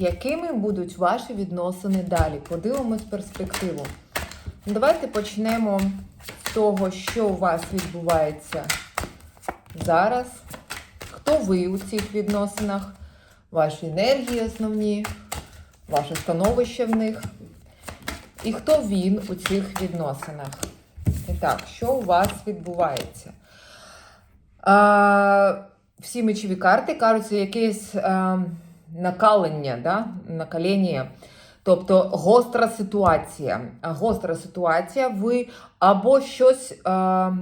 якими будуть ваші відносини далі? Подивимось перспективу. Давайте почнемо з того, що у вас відбувається зараз. Хто ви у цих відносинах? Ваші енергії основні, ваше становище в них. І хто він у цих відносинах? І так, що у вас відбувається? А, всі мечові карти кажуть, якесь а, накалення, да? накалення. Тобто гостра ситуація. Гостра ситуація, ви або щось а,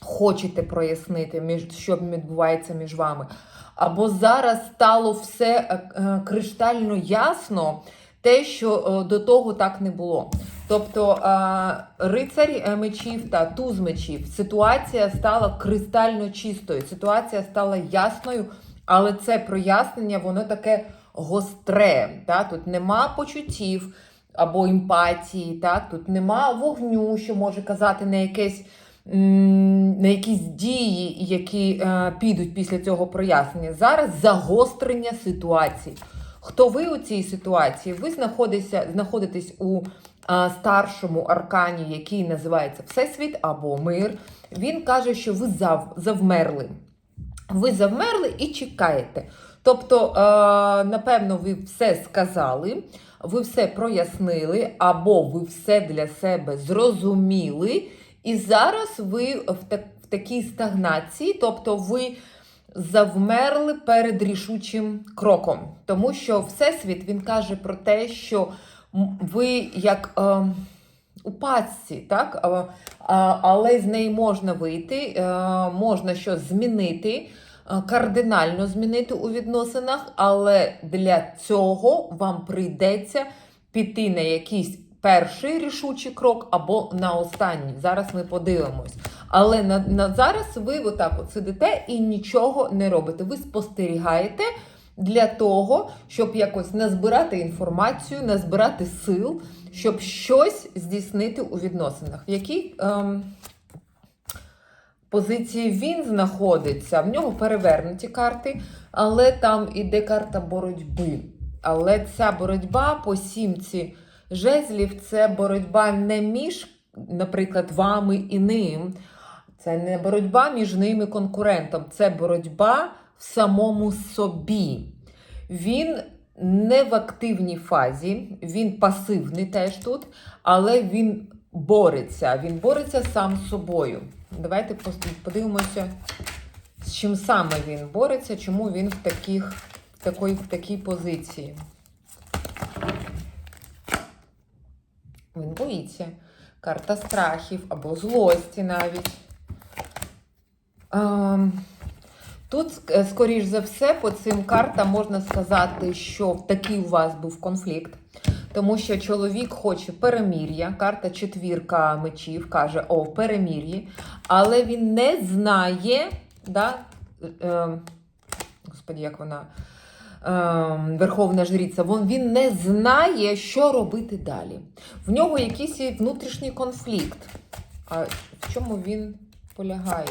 хочете прояснити, між, що відбувається між вами. Або зараз стало все е, е, криштально ясно, те, що е, до того так не було. Тобто е, рицар е, мечів та туз мечів, ситуація стала кристально чистою, ситуація стала ясною, але це прояснення, воно таке гостре. Та? Тут нема почуттів або емпатії, так? тут нема вогню, що може казати на якесь. На якісь дії, які е, підуть після цього прояснення. Зараз загострення ситуації. Хто ви у цій ситуації? Ви знаходитесь у а, старшому аркані, який називається Всесвіт або мир. Він каже, що ви зав, завмерли. Ви завмерли і чекаєте. Тобто, е, напевно, ви все сказали, ви все прояснили, або ви все для себе зрозуміли. І зараз ви в, так, в такій стагнації, тобто ви завмерли перед рішучим кроком. Тому що Всесвіт він каже про те, що ви як е, у пастці, так? Але з неї можна вийти, е, можна щось змінити. Е, Кардинально змінити у відносинах, але для цього вам прийдеться піти на якийсь перший рішучий крок або на останній. Зараз ми подивимось. Але на, на зараз ви отак от сидите і нічого не робите. Ви спостерігаєте для того, щоб якось назбирати інформацію, назбирати сил, щоб щось здійснити у відносинах. В якій ем, позиції він знаходиться? В нього перевернуті карти, але там іде карта боротьби. Але ця боротьба по сімці жезлів це боротьба не між, наприклад, вами і ним. Це не боротьба між ними конкурентом, це боротьба в самому собі. Він не в активній фазі, він пасивний теж тут, але він бореться. Він бореться сам з собою. Давайте подивимося, з чим саме він бореться, чому він в, таких, в, такій, в такій позиції. Він боїться. Карта страхів або злості навіть. Ем, Тут, е, скоріш за все, по цим картам можна сказати, що такий у вас був конфлікт, тому що чоловік хоче перемір'я. Карта четвірка мечів каже о перемір'ї, але він не знає, да, е, господі, як вона. е, Верховна жриця, вон він не знає, що робити далі. В нього якийсь внутрішній конфлікт. А в чому він полягає?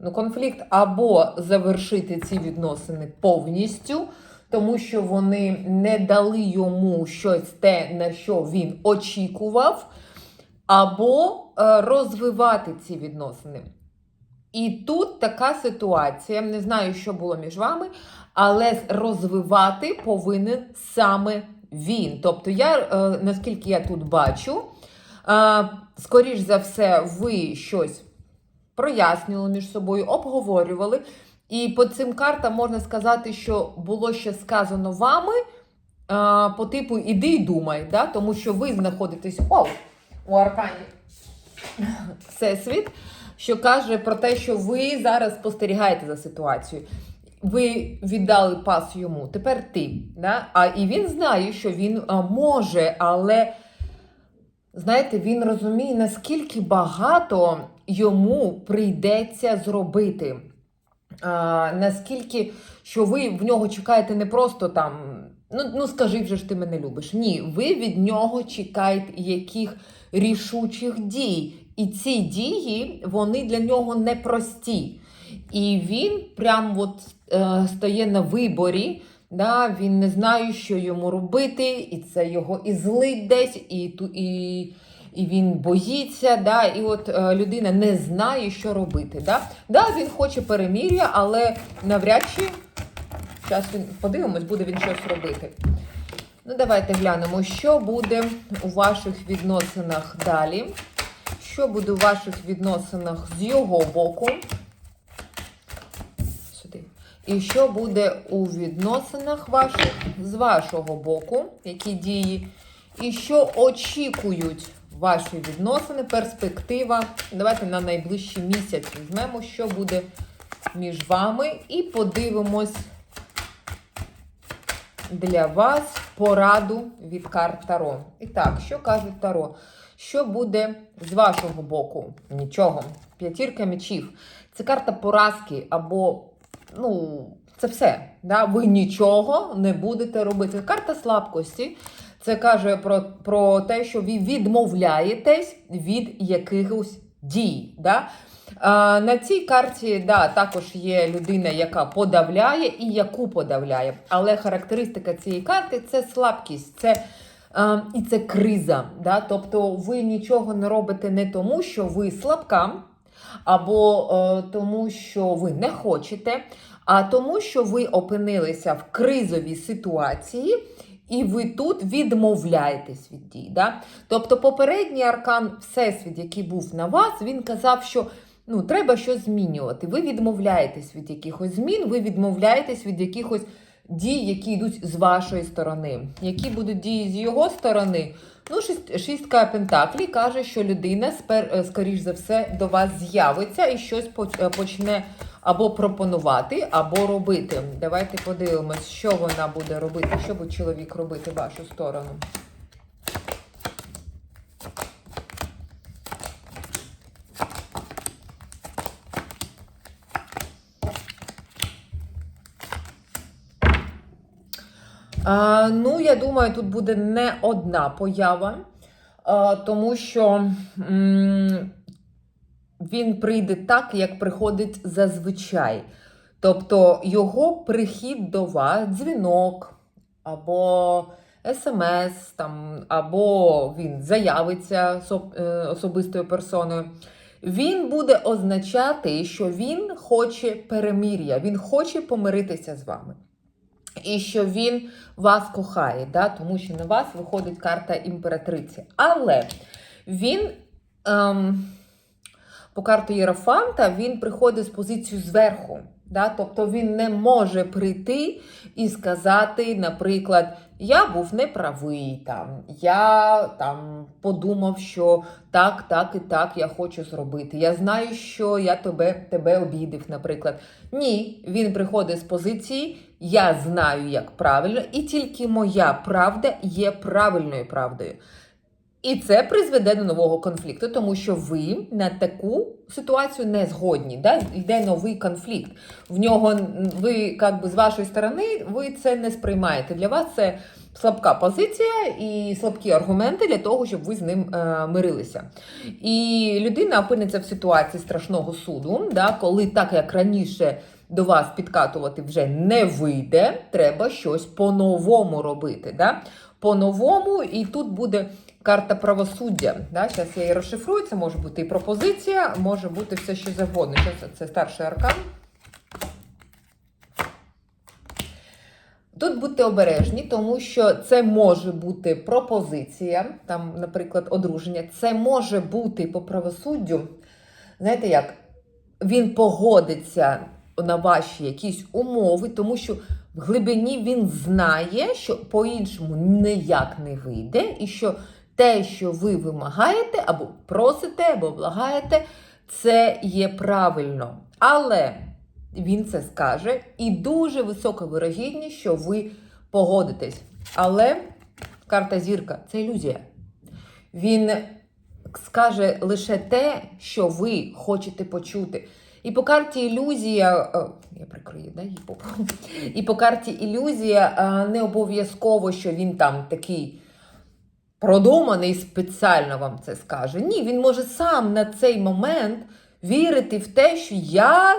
Ну, конфлікт або завершити ці відносини повністю, тому що вони не дали йому щось те, на що він очікував, або е, розвивати ці відносини. І тут така ситуація, не знаю, що було між вами, але розвивати повинен саме він. Тобто, я, е, наскільки я тут бачу, е, скоріш за все, ви щось прояснювали між собою, обговорювали. І по цим картам можна сказати, що було ще сказано вами а, по типу іди і думай, да? тому що ви знаходитесь о, у аркані Всесвіт, що каже про те, що ви зараз спостерігаєте за ситуацією. Ви віддали пас йому, тепер ти. Да? А і він знає, що він а, може, але знаєте, він розуміє, наскільки багато йому прийдеться зробити. А, наскільки що ви в нього чекаєте не просто там, ну, ну скажи вже ж ти мене любиш. Ні, ви від нього чекаєте яких рішучих дій. І ці дії, вони для нього непрості. І він прям от е, стає на виборі. Да, він не знає, що йому робити, і це його і злить десь, і, ту- і, і він боїться. Да, і от е, людина не знає, що робити. Да. Да, він хоче перемір'я, але навряд чи зараз він подивимось, буде він щось робити. Ну, давайте глянемо, що буде у ваших відносинах далі. Що буде у ваших відносинах з його боку? Сюди. І що буде у відносинах ваших з вашого боку, які дії, і що очікують ваші відносини, перспектива. Давайте на найближчий місяць візьмемо, що буде між вами, і подивимось для вас пораду від карт Таро. І так, що кажуть Таро? Що буде з вашого боку? Нічого. П'ятірка мечів. Це карта поразки або, ну, це все. Да? Ви нічого не будете робити. Карта слабкості. Це каже про, про те, що ви відмовляєтесь від якихось дій. Да? А, на цій карті да, також є людина, яка подавляє і яку подавляє. Але характеристика цієї карти це слабкість, це, а, і це криза. Да? Тобто ви нічого не робите не тому, що ви слабка, або е, тому, що ви не хочете, а тому, що ви опинилися в кризовій ситуації. І ви тут відмовляєтесь від дій. Да? Тобто попередній аркан Всесвіт, який був на вас, він казав, що ну, треба щось змінювати. Ви відмовляєтесь від якихось змін, ви відмовляєтесь від якихось дій, які йдуть з вашої сторони. Які будуть дії з його сторони? Ну, шістка Пентаклі каже, що людина, спер, е, скоріш за все, до вас з'явиться і щось е, почне або пропонувати, або робити. Давайте подивимось, що вона буде робити, що буде чоловік робити в вашу сторону. А, ну, я думаю, тут буде не одна поява, а, тому що м, він прийде так, як приходить зазвичай. Тобто його прихід до вас, дзвінок або смс, там, або він заявиться особ- е, особистою персоною. Він буде означати, що він хоче перемір'я, він хоче помиритися з вами. І що він вас кохає, да? тому що на вас виходить карта імператриці. Але він ем, по карті Єрофанта він приходить з позицію зверху. Да? Тобто він не може прийти і сказати, наприклад, я був неправий, там, я там, подумав, що так, так і так я хочу зробити. Я знаю, що я тебе, тебе обідив, наприклад. Ні, він приходить з позиції, я знаю, як правильно, і тільки моя правда є правильною правдою. І це призведе до нового конфлікту, тому що ви на таку ситуацію не згодні. Да? Йде новий конфлікт. В нього ви, як би, з вашої сторони, ви це не сприймаєте. Для вас це слабка позиція і слабкі аргументи для того, щоб ви з ним е, мирилися. І людина опиниться в ситуації страшного суду, да? коли так як раніше. До вас підкатувати вже не вийде, треба щось по-новому робити. Да? По-новому, і тут буде карта правосуддя. Да? Зараз я її розшифрую. Це може бути і пропозиція, може бути все, що завгодно. Зараз це старший аркан. Тут будьте обережні, тому що це може бути пропозиція, там, наприклад, одруження. Це може бути по правосуддю. Знаєте як? Він погодиться на ваші якісь умови, тому що в глибині він знає, що по-іншому ніяк не вийде, і що те, що ви вимагаєте, або просите, або благаєте, це є правильно. Але він це скаже, і дуже висока вирогідність, що ви погодитесь. Але карта зірка це ілюзія. Він скаже лише те, що ви хочете почути. І по карті ілюзія, е, я прикрию, да. І по карті ілюзія е, не обов'язково, що він там такий продуманий спеціально вам це скаже. Ні, він може сам на цей момент вірити в те, що я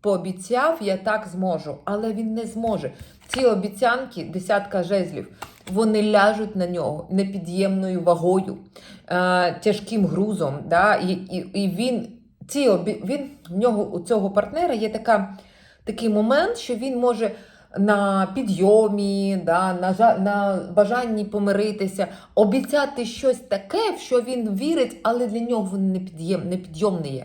пообіцяв, я так зможу, але він не зможе. Ці обіцянки, десятка жезлів, вони ляжуть на нього непід'ємною вагою, е, тяжким грузом. Да? І, і, і він, ці обі... він, в нього у цього партнера є така, такий момент, що він може на підйомі, да, на, на бажанні помиритися, обіцяти щось таке, в що він вірить, але для нього не, під'єм, не підйомне є.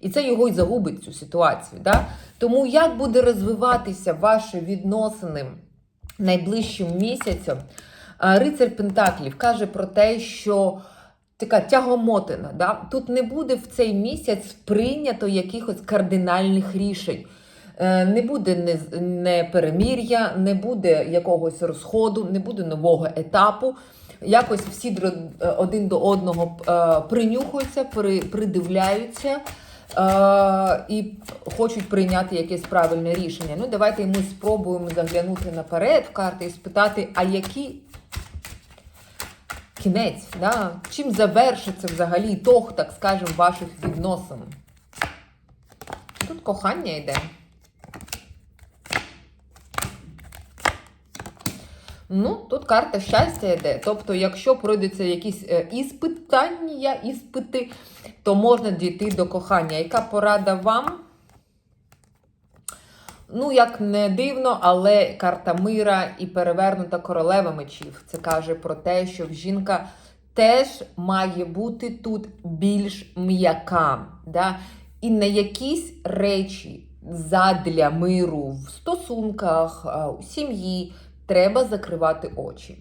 І це його й загубить цю ситуацію. Да? Тому як буде розвиватися ваші відносини найближчим місяцем? Рицар Пентаклів каже про те, що така тягомотина. Да? Тут не буде в цей місяць прийнято якихось кардинальних рішень. Е, Не буде не, перемір'я, не буде якогось розходу, не буде нового етапу. Якось всі е, один до одного е, принюхуються, придивляються і хочуть прийняти якесь правильне рішення. Ну, давайте ми спробуємо заглянути наперед в карти і спитати, а які кінець, да? чим завершиться взагалі ітог, так скажемо, ваших відносин. Тут кохання йде. Ну, тут карта щастя йде. Тобто, якщо пройдуться якісь е, іспитання, іспити, то можна дійти до кохання. Яка порада вам? Ну, як не дивно, але карта мира і перевернута королева мечів. Це каже про те, що жінка теж має бути тут більш м'яка. Да? І на якісь речі задля миру в стосунках, у сім'ї треба закривати очі.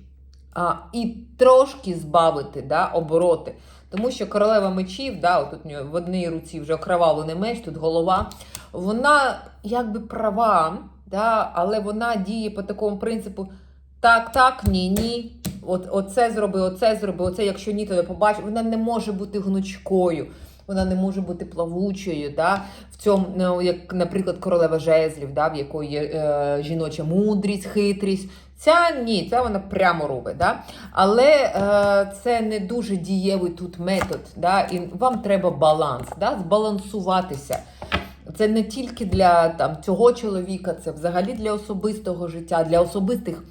А, і трошки збавити да, обороти. Тому що королева мечів, да, отут у в одній руці вже окровавлений меч, тут голова, вона якби права, да, але вона діє по такому принципу: так, так, ні, ні. От, оце зроби, оце зроби, оце, якщо ні, то не побачиш. Вона не може бути гнучкою, вона не може бути плавучою. Да? В цьому, ну, як, наприклад, королева жезлів, да, в якої є е, жіноча мудрість, хитрість. Ця ні, ця вона прямо робить. Да? Але е, це не дуже дієвий тут метод. Да? І вам треба баланс, да? збалансуватися. Це не тільки для там, цього чоловіка, це взагалі для особистого життя, для особистих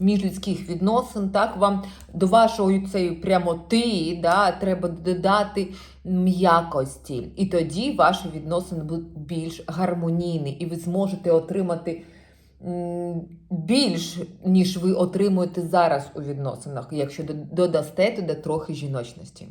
міжлюдських відносин. Так, вам до вашої цієї прямоти да, треба додати м'якості. І тоді ваші відносини будуть більш гармонійні, і ви зможете отримати більш, ніж ви отримуєте зараз у відносинах, якщо додасте туди трохи жіночності.